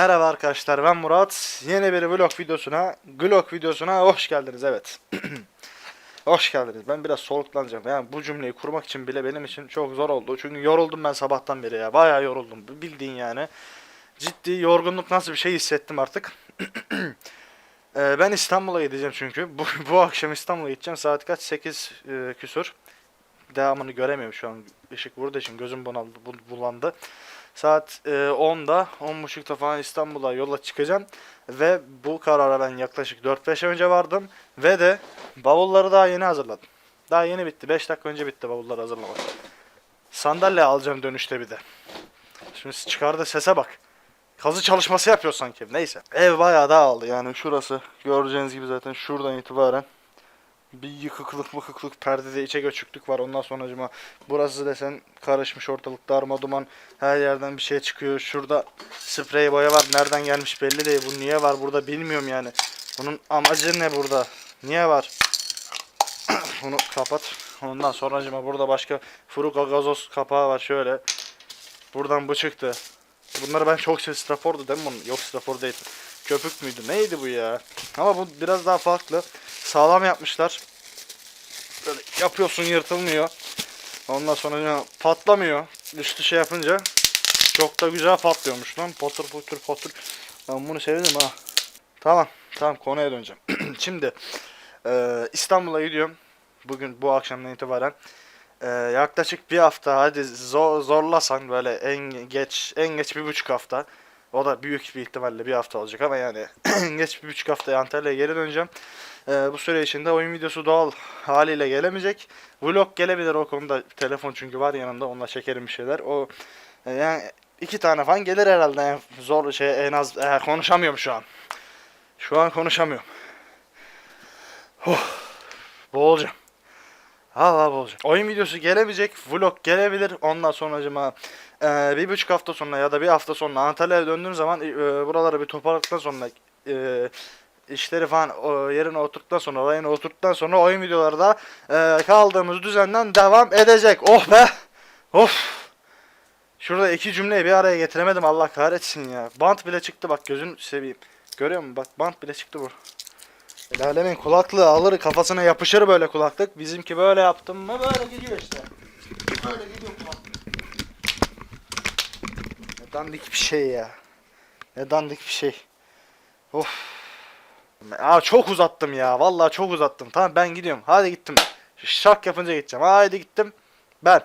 Merhaba arkadaşlar ben Murat. Yeni bir vlog videosuna, vlog videosuna hoş geldiniz evet. hoş geldiniz. Ben biraz soluklanacağım. Yani bu cümleyi kurmak için bile benim için çok zor oldu. Çünkü yoruldum ben sabahtan beri ya. Bayağı yoruldum. Bildiğin yani. Ciddi yorgunluk nasıl bir şey hissettim artık. Ee, ben İstanbul'a gideceğim çünkü. Bu, bu akşam İstanbul'a gideceğim. Saat kaç? 8 e, küsur. Devamını göremiyorum şu an. Işık vurduğu için gözüm bunaldı, bu- bulandı. Saat e, 10'da, 10.30'da falan İstanbul'a yola çıkacağım. Ve bu karara ben yaklaşık 4-5 ay önce vardım. Ve de bavulları daha yeni hazırladım. Daha yeni bitti. 5 dakika önce bitti bavulları hazırlamak. Sandalye alacağım dönüşte bir de. Şimdi çıkardı sese bak. Kazı çalışması yapıyor sanki. Neyse. Ev bayağı dağıldı yani şurası. Göreceğiniz gibi zaten şuradan itibaren bir yıkıklık mıkıklık perdede içe göçüklük var. Ondan sonra acıma burası desen karışmış ortalık darma duman. Her yerden bir şey çıkıyor. Şurada sprey boya var. Nereden gelmiş belli değil. Bu niye var burada bilmiyorum yani. Bunun amacı ne burada? Niye var? Bunu kapat. Ondan sonra acıma burada başka Furuka gazoz kapağı var şöyle. Buradan bu çıktı. Bunları ben çok şey Strafor'du değil mi bunun? Yok Strafor değil. Köpük müydü? Neydi bu ya? Ama bu biraz daha farklı. Sağlam yapmışlar. Böyle yapıyorsun yırtılmıyor. Ondan sonra patlamıyor. Üstü şey yapınca çok da güzel patlıyormuş lan. Patır patır patır. Ben bunu sevdim ha. Tamam. Tamam konuya döneceğim. Şimdi eee, İstanbul'a gidiyorum. Bugün bu akşamdan itibaren. Eee, yaklaşık bir hafta hadi zor, zorlasan böyle en geç en geç bir buçuk hafta. O da büyük bir ihtimalle bir hafta olacak ama yani geç bir buçuk haftaya Antalya'ya geri döneceğim. Eee, bu süre içinde oyun videosu doğal haliyle gelemeyecek. Vlog gelebilir o konuda. Telefon çünkü var yanımda. Onunla çekerim bir şeyler. O e, yani iki tane falan gelir herhalde. Yani zor şey en az e, konuşamıyorum şu an. Şu an konuşamıyorum. Oh, boğulacağım. Allah boğulacağım. Oyun videosu gelemeyecek. Vlog gelebilir. Ondan sonra acıma e, bir buçuk hafta sonra ya da bir hafta sonra Antalya'ya döndüğüm zaman e, buraları bir toparladıktan sonra e, işleri falan o, yerine oturttuktan sonra, rayına oturttuktan sonra oyun videoları da e, kaldığımız düzenden devam edecek. Oh be! Of! Şurada iki cümleyi bir araya getiremedim Allah kahretsin ya. Bant bile çıktı bak gözün seveyim. Görüyor musun? Bak bant bile çıktı bu. El alemin kulaklığı alır kafasına yapışır böyle kulaklık. Bizimki böyle yaptım mı böyle gidiyor işte. Böyle gidiyor kulaklık. Ne dandik bir şey ya. Ne dandik bir şey. Of. Aa çok uzattım ya. Vallahi çok uzattım. Tamam ben gidiyorum. Hadi gittim. Şak yapınca gideceğim. Haydi gittim. Ben.